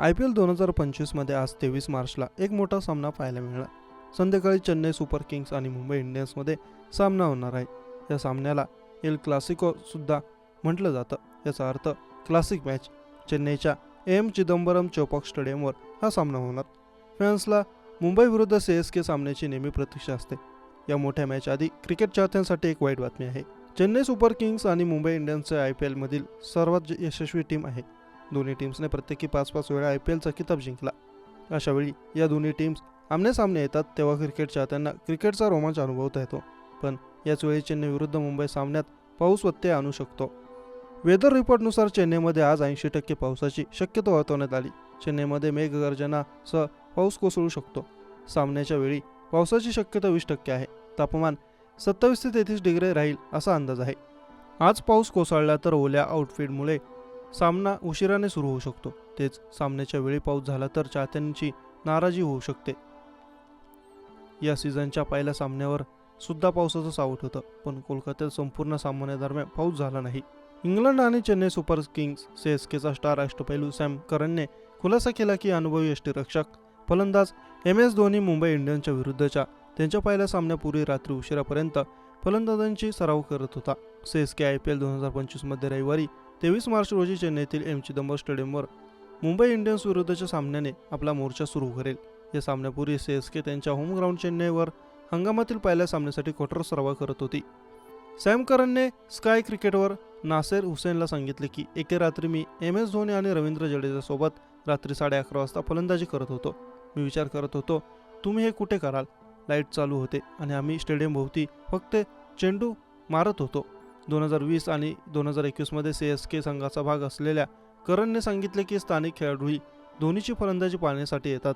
I P L दोन हजार पंचवीसमध्ये आज तेवीस मार्चला एक मोठा सामना पाहायला मिळाला. संध्याकाळी चेन्नई सुपर किंग्स आणि मुंबई इंडियन्समध्ये सामना होणार आहे. या सामन्याला एल क्लासिकोसुद्धा म्हटलं जातं. याचा अर्थ क्लासिक मॅच. चेन्नईच्या एम चिदंबरम चौपाक स्टेडियमवर हा सामना होणार. फॅन्सला मुंबई विरुद्ध सी एस के सामन्याची नेहमी प्रतीक्षा असते. या मोठ्या मॅच आधी क्रिकेट चाहत्यांसाठी एक वाईट बातमी आहे. चेन्नई सुपर किंग्स आणि मुंबई इंडियन्सचे आय पी एलमधील सर्वात यशस्वी टीम आहे. दोन्ही टीम्सने प्रत्येकी पाच पाच वेळा आय पी एलचा किताब जिंकला. अशावेळी या दोन्ही टीम्स आमने सामने येतात तेव्हा क्रिकेट चाहत्यांना क्रिकेटचा रोमांच अनुभवता येतो. पण याच वेळी चेन्नई विरुद्ध मुंबई सामन्यात पाऊस व्यत्यय आणू शकतो. वेदर रिपोर्टनुसार चेन्नईमध्ये आज ऐंशी टक्के पावसाची शक्यता वर्तवण्यात आली. चेन्नईमध्ये मेघगर्जनासह पाऊस कोसळू शकतो. सामन्याच्या वेळी पावसाची शक्यता वीस टक्के आहे. तापमान सत्तावीस ते तेहतीस डिग्री राहील असा अंदाज आहे. आज पाऊस कोसळला तर ओल्या आउटफिटमुळे सामना उशिराने सुरू होऊ शकतो. तेच सामन्याच्या वेळी पाऊस झाला तर चाहत्यांची नाराजी होऊ शकते. या सीझनच्या पहिल्या सामन्यावर सुद्धा पावसाचं सावट होतं पण कोलकात्यात संपूर्ण सामन्यादरम्यान पाऊस झाला नाही. इंग्लंड आणि चेन्नई सुपर किंग्स सीएसकेचा स्टार अष्टपैलू सॅम करनने खुलासा केला की अनुभवी यष्टीरक्षक फलंदाज एम एस धोनी मुंबई इंडियन्सच्या विरुद्धच्या त्यांच्या पहिल्या सामन्यापूर्वी रात्री उशिरापर्यंत फलंदाजांची सराव करत होता. सीएसके के आय पी एल दोन हजार पंचवीसमध्ये रविवारी तेवीस मार्च रोजी चेन्नईतील एम चिदंबर स्टेडियमवर मुंबई इंडियन्स विरुद्धच्या सामन्याने आपला मोर्चा सुरू करेल. या सामन्यापूर्वी सी एस के त्यांच्या होम ग्राउंड चेन्नईवर हंगामातील पहिल्या सामन्यासाठी कठोर सराव करत होती. सॅम करनने स्काय क्रिकेटवर नासेर हुसेनला सांगितले की एके रात्री मी एम एस धोनी आणि रवींद्र जडेजासोबत रात्री साडे अकरा वाजता फलंदाजी करत होतो. मी विचार करत होतो तुम्ही हे कुठे कराल? लाइट चालू होते आणि आम्ही स्टेडियमभोवती फक्त चेंडू मारत होतो. दोन हजार वीस आणि दोन हजार एकवीसमध्ये सी एस के संघाचा भाग असलेल्या करणने सांगितले की स्थानिक खेळाडूही धोनीची फलंदाजी पाहण्यासाठी येतात.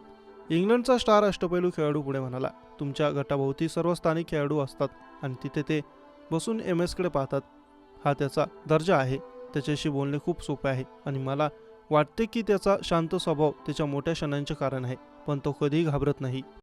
इंग्लंडचा स्टार अष्टपैलू खेळाडू पुढे म्हणाला तुमच्या गटाभोवती सर्व स्थानिक खेळाडू असतात आणि तिथे ते बसून एम एसकडे पाहतात. हा त्याचा दर्जा आहे. त्याच्याशी बोलणे खूप सोपे आहे आणि मला वाटते की त्याचा शांत स्वभाव त्याच्या मोठ्या क्षणांचे कारण आहे पण तो कधीही घाबरत नाही.